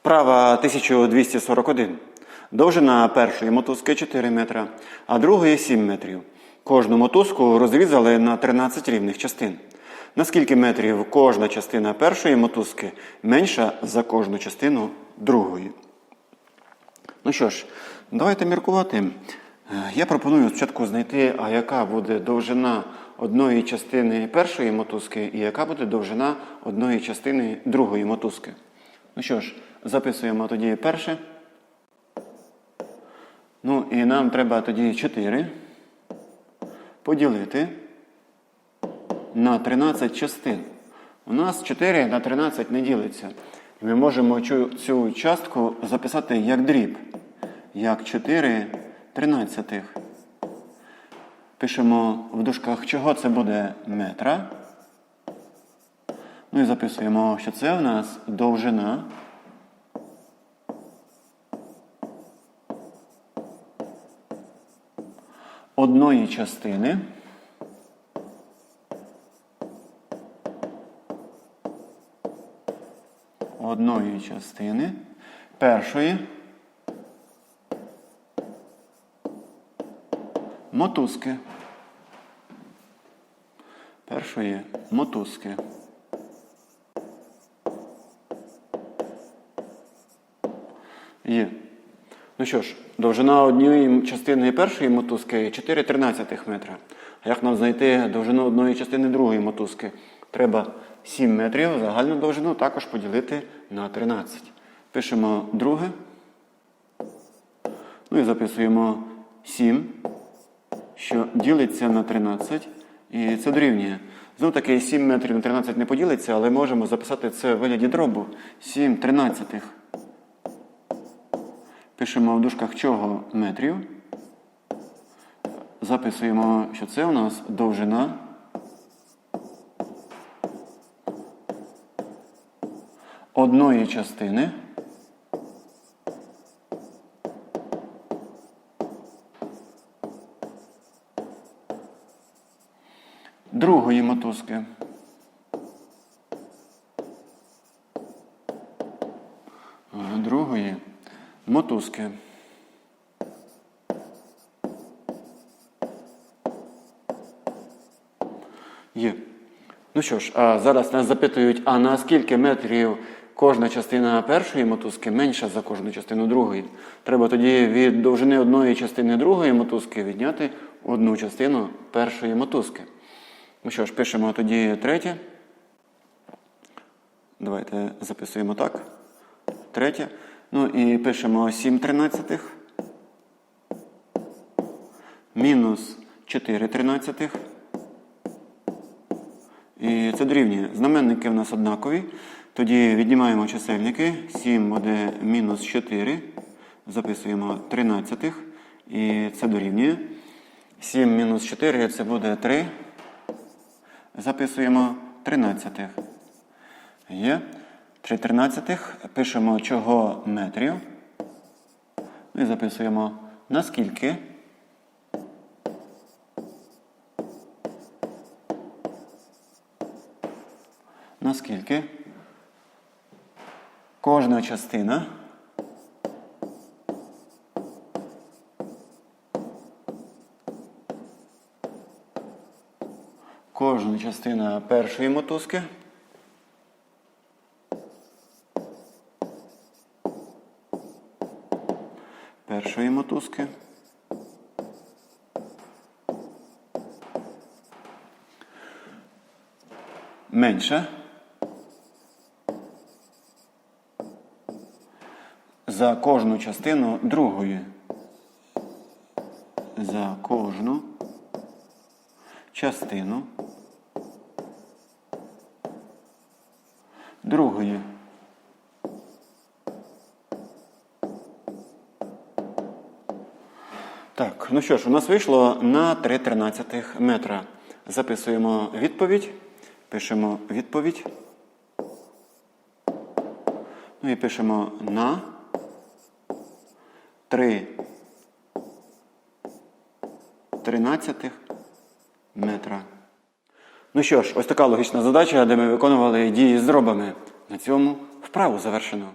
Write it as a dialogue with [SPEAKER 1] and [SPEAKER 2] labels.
[SPEAKER 1] Вправа 1241. Довжина першої мотузки 4 метра, а другої 7 метрів. Кожну мотузку розрізали на 13 рівних частин. На скільки метрів кожна частина першої мотузки менша за кожну частину другої? Ну що ж, давайте міркувати. Е, Я пропоную спочатку знайти, а яка буде довжина одної частини першої мотузки і яка буде довжина одної частини другої мотузки. Ну що ж, записуємо тоді перше. Ну і нам треба тоді 4 поділити на 13 частин. У нас 4 на 13 не ділиться. Ми можемо цю, цю частку записати як дріб. Як 4 тринадцятих. Пишемо в дужках, чого це буде метра. Ну і записуємо, що це у нас довжина. Одної частини. Одної частини першої мотузки. Першої мотузки. Є. Ну що ж, довжина однієї частини першої мотузки 4 тринадцятих метра. А як нам знайти довжину одної частини другої мотузки? Треба 7 метрів, загальну довжину також поділити на 13. Пишемо друге. Ну і записуємо 7, що ділиться на 13. І це дорівнює. Знову таки 7 метрів на 13 не поділиться, але можемо записати це в вигляді дробу. 7 тринадцятих. Пишемо в дужках чого метрів. Записуємо, що це у нас довжина. Одної частини. Другої мотузки. Е, Другої мотузки. Є. Ну що ж, а зараз нас запитують, а на скільки метрів кожна частина першої мотузки менша за кожну частину другої? Треба тоді від довжини одної частини другої мотузки відняти одну частину першої мотузки. Ну що ж, пишемо тоді третє. Давайте записуємо так. Третє. Ну і пишемо 7 тринадцятих. Мінус 4 тринадцятих. І це дорівнює. Знаменники в нас однакові. Тоді віднімаємо чисельники. 7 буде мінус 4. Записуємо 13. І це дорівнює. 7 мінус 4 це буде 3. Записуємо 13. Є. 3 тринадцятих. Пишемо чого метрів. Ну І записуємо наскільки. Наскільки кожна частина кожна частина першої мотузки першої мотузки менша за кожну частину другої. За кожну частину другої. Так, ну що ж, у нас вийшло на 3 тринадцятих метра. Записуємо відповідь. Пишемо відповідь. Ну і пишемо на 3 тринадцятих метра. Ну що ж, ось така логічна задача, де ми виконували дії з дробами. На цьому вправу завершено.